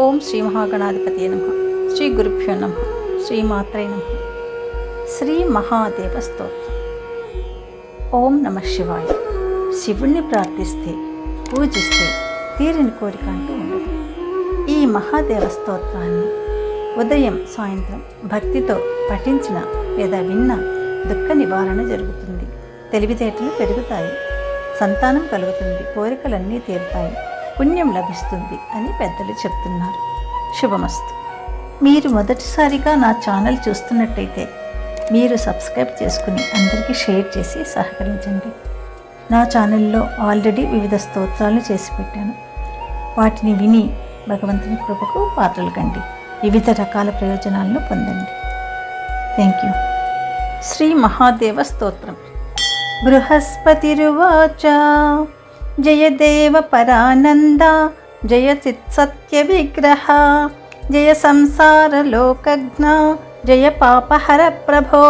ఓం శ్రీ మహాగణాధిపతి నమ. శ్రీ గురుభ్యో నమ. శ్రీమాత్రే నమ. శ్రీ మహాదేవ స్తోత్రం ఓం నమ శివాయ. శివుణ్ణి ప్రార్థిస్తే పూజిస్తే తీరిని కోరిక అంటూ ఉండదు. ఈ మహాదేవ స్తోత్రాన్ని ఉదయం సాయంత్రం భక్తితో పఠించిన లేదా విన్న దుఃఖ నివారణ జరుగుతుంది. తెలివితేటలు పెరుగుతాయి. సంతానం కలుగుతుంది. కోరికలన్నీ తీరుతాయి. పుణ్యం లభిస్తుంది అని పెద్దలు చెప్తున్నారు. శుభమస్తు. మీరు మొదటిసారిగా నా ఛానల్ చూస్తున్నట్టయితే మీరు సబ్స్క్రైబ్ చేసుకుని అందరికీ షేర్ చేసి సహకరించండి. నా ఛానల్లో ఆల్రెడీ వివిధ స్తోత్రాలు చేసి పెట్టాను. వాటిని విని భగవంతుని కృపకు పాత్రలు కండి. వివిధ రకాల ప్రయోజనాలను పొందండి. Thank you. శ్రీ మహాదేవ స్తోత్రం. బృహస్పతిరువాచ జయ దేవ పరానంద జయ చిత్సత్య విగ్రహ జయ సంసార లోకజ్ఞ జయ పాపహర ప్రభో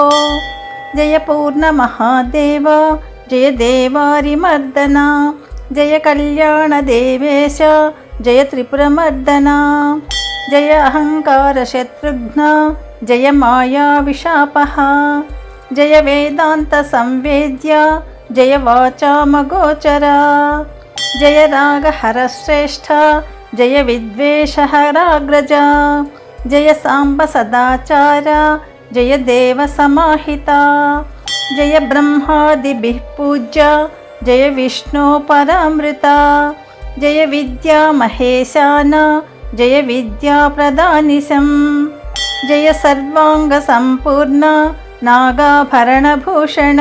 జయ పూర్ణ మహాదేవ జయ దేవారిమర్దన జయ కళ్యాణ దేవేశ జయ త్రిపురమర్దన జయ అహంకార శత్రుఘ్న జయ మాయా విశాపః జయ వేదాంత సంవేద్య జయ వాచామగోచర జయ రాగహరశ్రేష్ఠ జయ విద్వేషహరాగ్రజ జయ సాంబ సదాచార జయ దేవ సమాహిత జయ బ్రహ్మాదిభి పూజ్య జయ విష్ణు పరామృత జయ విద్యా మహేశాన జయ విద్యా ప్రధానిశం జయ సర్వాంగ సంపూర్ణ నాగాభరణభూషణ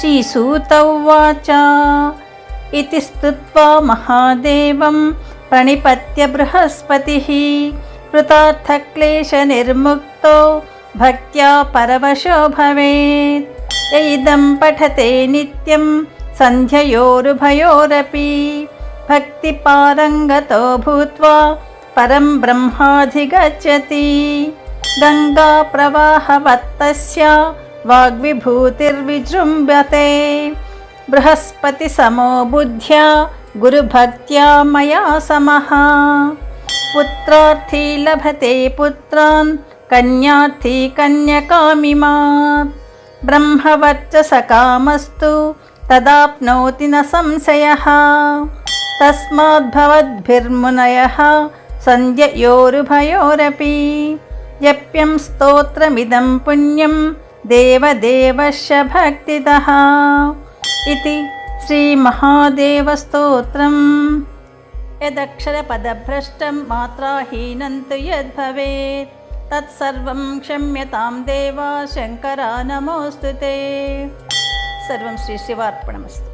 श्रीसूत उवाच इति स्तुत्वा महादेवं प्रणिपत्य बृहस्पतिः कृतार्थक्लेशनिर्मुक्तो भक्त्या परवशो भवेत् य इदं पठते नित्यं सन्ध्ययोरुभयोरपि भक्तिपारङ्गतो भूत्वा परं ब्रह्माधिगच्छति गङ्गाप्रवाहवत्तस्य वाग्विभूतिर्विजृम्भते बृहस्पतिसमो बुद्ध्या गुरुभक्त्या मया समः पुत्रार्थी लभते पुत्रान् कन्यार्थी कन्यकामिमात् ब्रह्मवर्चसकामस्तु तदाप्नोति न संशयः तस्माद्भवद्भिर्मुनयः सन्ध्ययोरुभयोरपि यप्यं स्तोत्रमिदं पुण्यं देवदेवस्य भक्तितः इति श्रीमहादेवस्तोत्रम् यदक्षरपदभ्रष्टं मात्राहीनं तु यद्भवेत् तत्सर्वं क्षम्यतां देवा शङ्करा नमोऽस्तु ते सर्वं श्रीशिवार्पणमस्तु